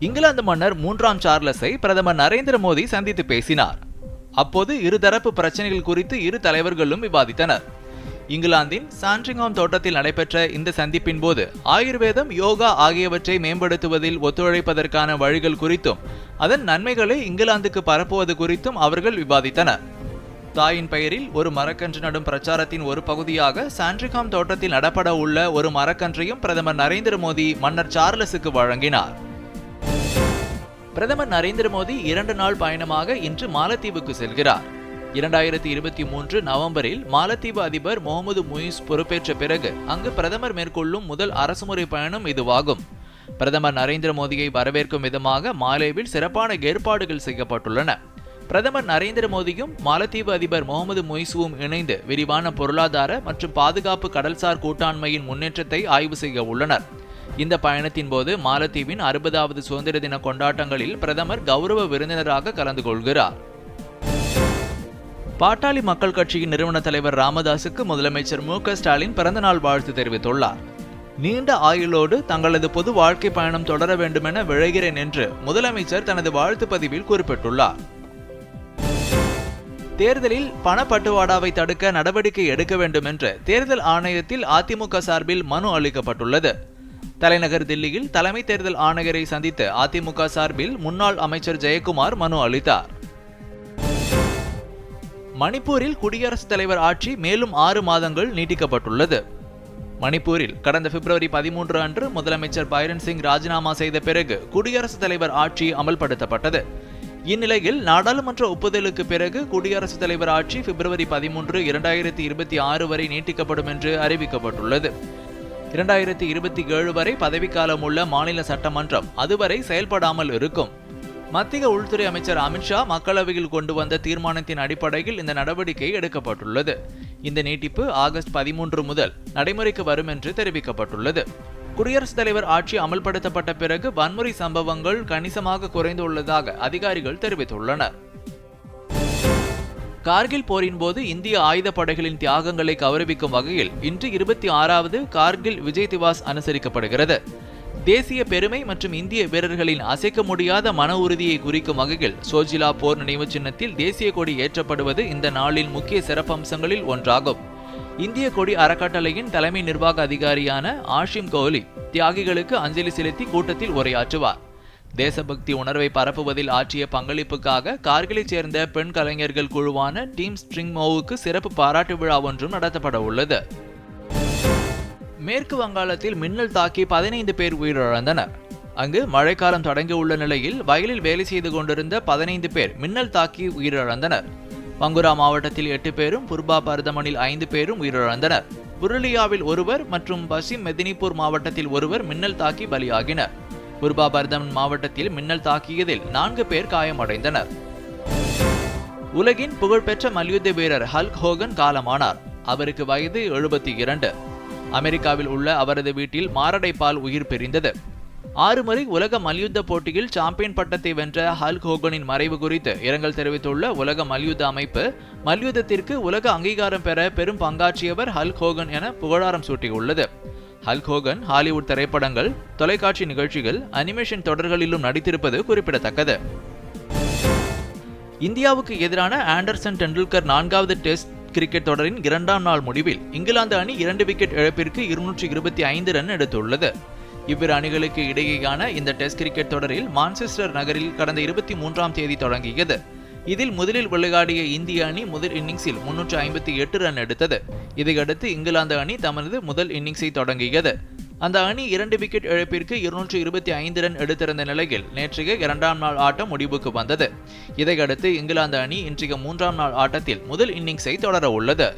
இங்கிலாந்து மன்னர் மூன்றாம் சார்லஸை பிரதமர் நரேந்திர மோடி சந்தித்து பேசினார். அப்போது இருதரப்பு பிரச்சனைகள் குறித்து இரு தலைவர்களும் விவாதித்தனர். இங்கிலாந்தின் சாண்ட்ரிங்ஹாம் தோட்டத்தில் நடைபெற்ற இந்த சந்திப்பின் போது ஆயுர்வேதம் யோகா ஆகியவற்றை மேம்படுத்துவதில் ஒத்துழைப்பதற்கான வழிகள் குறித்தும் அதன் நன்மைகளை இங்கிலாந்துக்கு பரப்புவது குறித்தும் அவர்கள் விவாதித்தனர். தாயின் பெயரில் ஒரு மரக்கன்று நடும் பிரச்சாரத்தின் ஒரு பகுதியாக சாண்ட்ரிகாம் தோட்டத்தில் நடப்பட உள்ள ஒரு மரக்கன்றையும் பிரதமர் நரேந்திர மோடி மன்னர் சார்லஸுக்கு வழங்கினார். பிரதமர் நரேந்திர மோடி இரண்டு நாள் பயணமாக இன்று மாலத்தீவுக்கு செல்கிறார். இரண்டாயிரத்தி இருபத்தி மூன்று நவம்பரில் மாலத்தீவு அதிபர் முகமது முயிஸ் பொறுப்பேற்ற பிறகு அங்கு பிரதமர் மேற்கொள்ளும் முதல் அரசுமுறை பயணம் இதுவாகும். பிரதமர் நரேந்திர மோடியை வரவேற்கும் விதமாக மாலேவில் சிறப்பான ஏற்பாடுகள் செய்யப்பட்டுள்ளன. பிரதமர் நரேந்திர மோடியும் மாலத்தீவு அதிபர் முகமது மொய்சுவும் இணைந்து விரிவான பொருளாதார மற்றும் பாதுகாப்பு கடல்சார் கூட்டாண்மையின் முன்னேற்றத்தை ஆய்வு செய்ய உள்ளனர். இந்த பயணத்தின் போது மாலத்தீவின் அறுபதாவது சுதந்திர தின கொண்டாட்டங்களில் பிரதமர் கௌரவ விருந்தினராக கலந்து கொள்கிறார். பாட்டாளி மக்கள் கட்சியின் நிறுவன தலைவர் ராமதாசுக்கு முதலமைச்சர் மு க ஸ்டாலின் பிறந்தநாள் வாழ்த்து தெரிவித்துள்ளார். நீண்ட ஆயுளோடு தங்களது பொது வாழ்க்கை பயணம் தொடர வேண்டுமென விழைகிறேன் என்று முதலமைச்சர் தனது வாழ்த்து பதிவில் குறிப்பிட்டுள்ளார். தேர்தலில் பணப்பட்டுவாடாவை தடுக்க நடவடிக்கை எடுக்க வேண்டும் என்று தேர்தல் ஆணையத்தில் அதிமுக சார்பில் மனு அளிக்கப்பட்டுள்ளது. தலைநகர் தில்லியில் தலைமை தேர்தல் ஆணையரை சந்தித்து அதிமுக சார்பில் முன்னாள் அமைச்சர் ஜெயக்குமார் மனு அளித்தார். மணிப்பூரில் குடியரசுத் தலைவர் ஆட்சி மேலும் ஆறு மாதங்கள் நீட்டிக்கப்பட்டுள்ளது. மணிப்பூரில் கடந்த பிப்ரவரி பதிமூன்று அன்று முதலமைச்சர் பைரன் சிங் ராஜினாமா செய்த பிறகு குடியரசுத் தலைவர் ஆட்சி அமல்படுத்தப்பட்டது. இந்நிலையில் நாடாளுமன்ற ஒப்புதலுக்கு பிறகு குடியரசுத் தலைவர் ஆட்சி பிப்ரவரி பதிமூன்று இரண்டாயிரத்தி இருபத்தி ஆறு வரை நீட்டிக்கப்படும் என்று அறிவிக்கப்பட்டுள்ளது. இரண்டாயிரத்தி இருபத்தி ஏழு வரை பதவிக்காலம் உள்ள மாநில சட்டமன்றம் அதுவரை செயல்படாமல் இருக்கும். மத்திய உள்துறை அமைச்சர் அமித்ஷா மக்களவையில் கொண்டு வந்த தீர்மானத்தின் அடிப்படையில் இந்த நடவடிக்கை எடுக்கப்பட்டுள்ளது. இந்த நீட்டிப்பு ஆகஸ்ட் பதிமூன்று முதல் நடைமுறைக்கு வரும் என்று தெரிவிக்கப்பட்டுள்ளது. குடியரசுத் தலைவர் ஆட்சி அமல்படுத்தப்பட்ட பிறகு வன்முறை சம்பவங்கள் கணிசமாக குறைந்துள்ளதாக அதிகாரிகள் தெரிவித்துள்ளனர். கார்கில் போரின் போது இந்திய ஆயுதப்படைகளின் தியாகங்களை கௌரவிக்கும் வகையில் இன்று இருபத்தி ஆறாவது கார்கில் விஜய் திவாஸ் அனுசரிக்கப்படுகிறது. தேசிய பெருமை மற்றும் இந்திய வீரர்களின் அசைக்க முடியாத மன உறுதியை குறிக்கும் வகையில் சோஜிலா போர் நினைவு சின்னத்தில் தேசிய கொடி ஏற்றப்படுவது இந்த நாளின் முக்கிய சிறப்பம்சங்களில் ஒன்றாகும். இந்திய கொடி அறக்கட்டளையின் தலைமை நிர்வாக அதிகாரியான ஆஷிம் கோலி தியாகிகளுக்கு அஞ்சலி செலுத்தி கூட்டத்தில் உரையாற்றுவார். தேசபக்தி உணர்வை பரப்புவதில் ஆற்றிய பங்களிப்புக்காக கார்கிலைச் சேர்ந்த பெண் கலைஞர்கள் குழுவான டீம் ஸ்ட்ரிங்மோவுக்கு சிறப்பு பாராட்டு விழா ஒன்றும் நடத்தப்பட உள்ளது. மேற்கு வங்காளத்தில் மின்னல் தாக்கி பதினைந்து பேர் உயிரிழந்தனர். அங்கு மழைக்காலம் தொடங்கியுள்ள நிலையில் வயலில் வேலை செய்து கொண்டிருந்த பதினைந்து பேர் மின்னல் தாக்கி உயிரிழந்தனர். பங்குரா மாவட்டத்தில் எட்டு பேரும் புர்பா பர்தமனில் ஐந்து பேரும் உயிரிழந்தனர். புருலியாவில் ஒருவர் மற்றும் பசிம் மெதினிப்பூர் மாவட்டத்தில் ஒருவர் மின்னல் தாக்கி பலியாகினர். புர்பாபர்தம் மாவட்டத்தில் மின்னல் தாக்கியதில் நான்கு பேர் காயமடைந்தனர். உலகின் புகழ்பெற்ற மல்யுத்த வீரர் ஹல்க் ஹோகன் காலமானார். அவருக்கு வயது எழுபத்தி இரண்டு. அமெரிக்காவில் உள்ள அவரது வீட்டில் மாரடைப்பால் உயிர் பிரிந்தது. ஆறு முறை உலக மல்யுத்த போட்டியில் சாம்பியன் பட்டத்தை வென்ற ஹல்க் ஹோகனின் மறைவு குறித்து இரங்கல் தெரிவித்துள்ள உலக மல்யுத்த அமைப்பு மல்யுத்தத்திற்கு உலக அங்கீகாரம் பெற பெரும் பங்காற்றியவர் ஹல்க் ஹோகன் என புகழாரம் சூட்டியுள்ளது. ஹல்க் ஹோகன் ஹாலிவுட் திரைப்படங்கள் தொலைக்காட்சி நிகழ்ச்சிகள் அனிமேஷன் தொடர்களிலும் நடித்திருப்பது குறிப்பிடத்தக்கது. இந்தியாவுக்கு எதிரான ஆண்டர்சன் டெண்டுல்கர் நான்காவது டெஸ்ட் கிரிக்கெட் தொடரின் இரண்டாம் நாள் முடிவில் இங்கிலாந்து அணி இரண்டு விக்கெட் இழப்பிற்கு இருநூற்றி இருபத்தி ஐந்து ரன் எடுத்துள்ளது. இவ்விரு அணிகளுக்கு இடையேயான இந்த டெஸ்ட் கிரிக்கெட் தொடரில் மான்செஸ்டர் நகரில் கடந்த இருபத்தி மூன்றாம் தேதி தொடங்கியது. இதில் முதலில் விளையாடிய இந்திய அணி முதல் இன்னிங்ஸில் முன்னூற்று ஐம்பத்தி எட்டு ரன் எடுத்தது. இதையடுத்து இங்கிலாந்து அணி தமது முதல் இன்னிங்ஸை தொடங்கியது. அந்த அணி இரண்டு விக்கெட் இழப்பிற்கு இருநூற்று இருபத்தி ஐந்து ரன் எடுத்திருந்த நிலையில் நேற்றைய இரண்டாம் நாள் ஆட்டம் முடிவுக்கு வந்தது. இதையடுத்து இங்கிலாந்து அணி இன்றைய மூன்றாம் நாள் ஆட்டத்தில் முதல் இன்னிங்ஸை தொடர உள்ளது.